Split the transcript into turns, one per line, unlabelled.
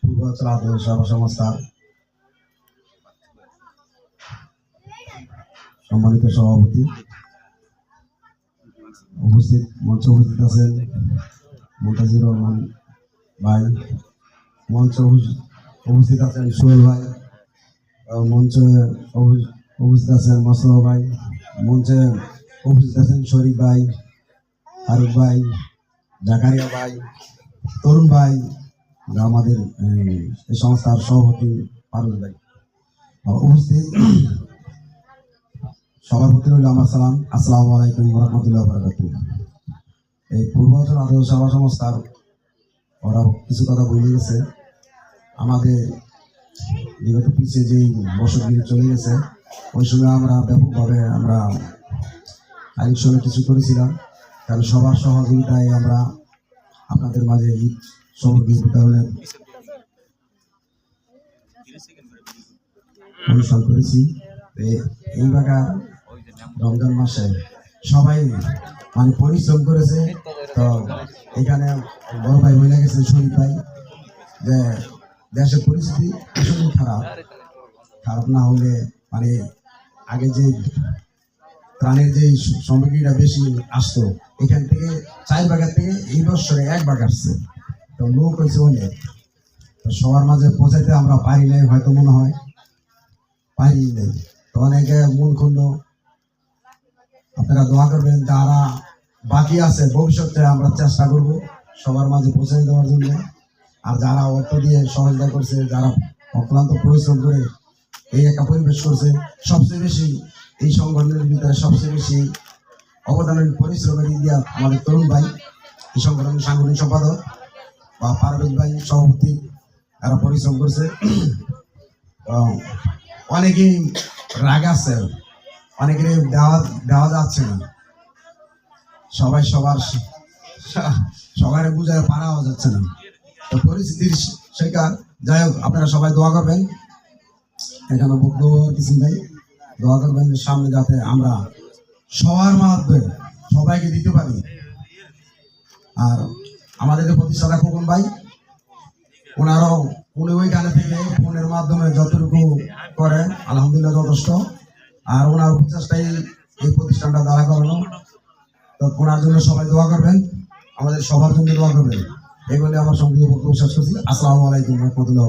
পূর্বাচল আদর্শ সেবা সম্মানিত সভাপতি। উপস্থিত মঞ্চে উপস্থিত আছেন মোতাজির রহমান ভাই। মঞ্চ উপস্থিত- আছেন সোহেল ভাই। মঞ্চে উপস্থিত- আছেন মাসুমা ভাই। মঞ্চে উপস্থিত আছেন শরীফ ভাই, ফারুক ভাই, জাকারিয়া ভাই। তরুণ ভাই আমাদের এই, সংস্থার সভাপতি ফারুক ভাই। উপস্থিত। সবার প্রতি রইল আমার সালাম। আসসালামু আলাইকুম রহমতুল্লাহ এই পূর্বাচল আদর্শ সেবা সংস্থার ওরা কিছু কথা বলে গেছে। আমাদের বিগত পিছিয়ে যেই বছরগুলি চলে গেছে ওই সময় আমরা ব্যাপকভাবে আমরা আয়োজনে কিছু করেছিলাম। কারণ সবার সহযোগিতায় আমরা আপনাদের মাঝে ঈদ সমগ্রী বিতরণের অনুষ্ঠান করেছি। এই বাগা রমজান মাসে সবাই মানে পরিশ্রম করেছে। তো এখানে বড় ভাই বলে গেছেন শরীফ ভাই। যে দেশের পরিস্থিতি আসলে খারাপ। খারাপ না হলে মানে আগে যে প্রাণের যে সামগ্রীটা বেশি আসতো, এখান থেকে চার বাগার থেকে এই বছরে এক বাগ আসছে। তো লোক হয়েছে অনেক। তো সবার মাঝে পৌঁছাইতে আমরা পারি নাই, হয়তো মনে হয়। পারি নাই। তো অনেকে মন খন্ড আপনারা দোয়া করবেন, যারা বাকি আছে, ভবিষ্যতে আমরা চেষ্টা করব সবার মাঝে পৌঁছে দেওয়ার জন্য। আর যারা অর্থ দিয়ে সহযোগিতা করছে, যারা অক্লান্ত পরিশ্রম করে এই একটা পরিবেশ করছে, সবচেয়ে বেশি এই সংগঠনের ভিতরে সবচেয়ে বেশি অবদানের পরিশ্রমের আমাদের তরুণ ভাই, এই সংগঠনের সাংগঠনিক সম্পাদক, বা পারভেজ ভাই, সভাপতি এরা পরিশ্রম করছে। অনেকেই রাগ আছে অনেকের দেওয়া দেওয়া যাচ্ছে না। সবাই সবার সবার বুঝায় পারাও যাচ্ছে না। তো পরিস্থিতির শিকার, যাই হোক, আপনারা সবাই দোয়া করবেন। এখানে বক্তব্য কিছু নেই। দোয়া করবেন যে সামনে যাতে আমরা সবার মাধ্যমে সবাইকে দিতে পারি। আর আমাদের প্রতিষ্ঠাতা খোকন ভাই, ওনারও উনি ওই গানে থেকে ফোনের মাধ্যমে যতটুকু করেন, আলহামদুলিল্লাহ যথেষ্ট। আর ওনার প্রচেষ্টাই এই প্রতিষ্ঠানটা দাঁড়া করানো। তো ওনার জন্য সবাই দোয়া করবেন, আমাদের সবার জন্য দোয়া করবেন। এই বলে আমার সঙ্গে বক্তব্য শেষ করছি। আসসালামু আলাইকুম রহমতুল্লাহ